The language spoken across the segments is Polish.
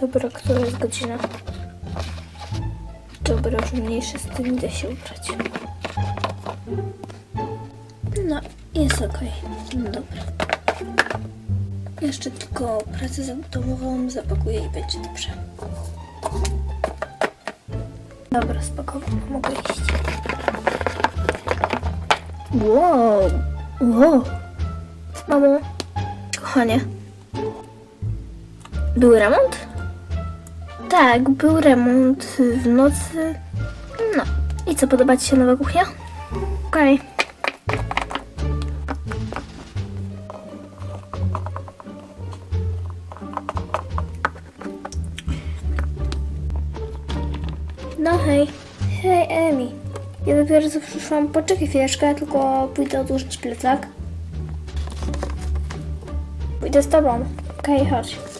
Dobra, która jest godzina? Dobra, już mniejsze z tym idę się ubrać. No, jest okej. No dobra. Jeszcze tylko pracę zadomową zapakuję i będzie dobrze. Dobra, spakowałam, mogę iść. Wow, wow. Mamo, kochanie, był remont? Tak, był remont w nocy. No. I co, podoba Ci się nowa kuchnia? Okej. No hej. Hej, Emi. Ja dopiero co przyszłam. Poczekaj chwileczkę, tylko pójdę odłożyć plecak. Pójdę z tobą. Okej, chodź.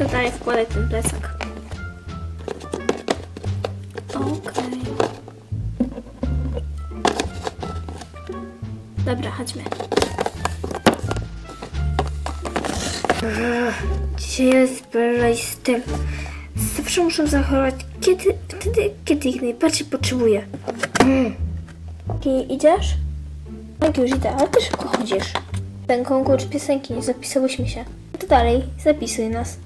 I tutaj wkładaj ten plecak. Okej. Dobra, chodźmy. Dzisiaj jest z tym. Zawsze muszę zachować kiedy, wtedy, kiedy ich najbardziej potrzebuję. I idziesz? Jak już idę, ale ty szybko chodzisz. Ten konkurs piosenki, nie zapisałyśmy się. To dalej, zapisuj nas.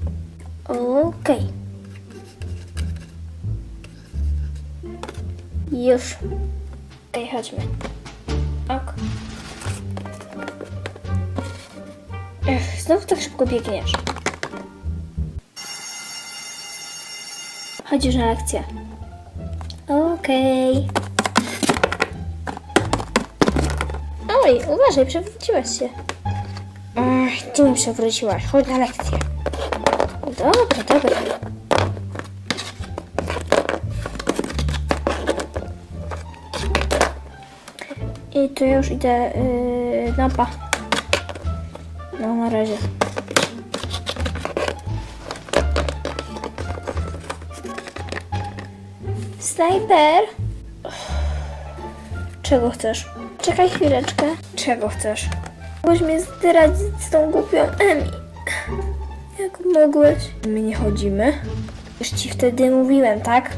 Okej. Już. Okej, chodźmy. Ok. Ech, znowu tak szybko biegniesz. Chodzisz na lekcję. Okej. Oj, uważaj, przewróciłaś się. Ach, ty mi przewróciłaś. Chodź na lekcję. Dobra, dobra. I ja już idę yy, lampa. No, na razie. Snajper! Czego chcesz? Czekaj chwileczkę. Czego chcesz? Mogłeś mnie zdradzić z tą głupią Emi. Jak mogłeś? My nie chodzimy. Już ci wtedy mówiłem, tak?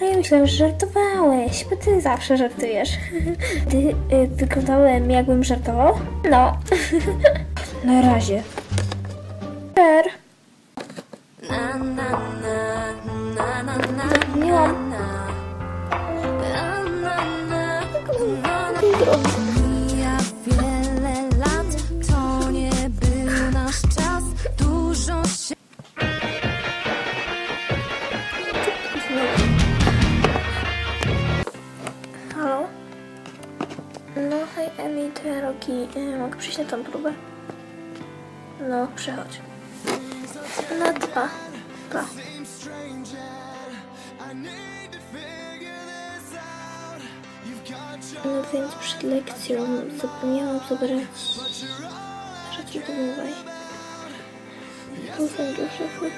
A ja myślałem, że żartowałeś, bo ty zawsze żartujesz. Ty y, wyglądałem jakbym żartował? No. Na razie. Per. Zapomniałam. Mija Ja Roki. Mogę przyjść na tą próbę? No, przychodź. Na dwa. Dwa. No więc przed lekcją zapomniałam zabrać rzeczy domowej. Potem do szafek.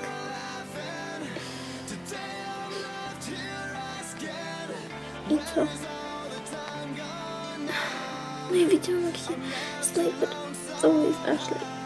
I co? No i widziałam jak się snajper całuje z Ashley.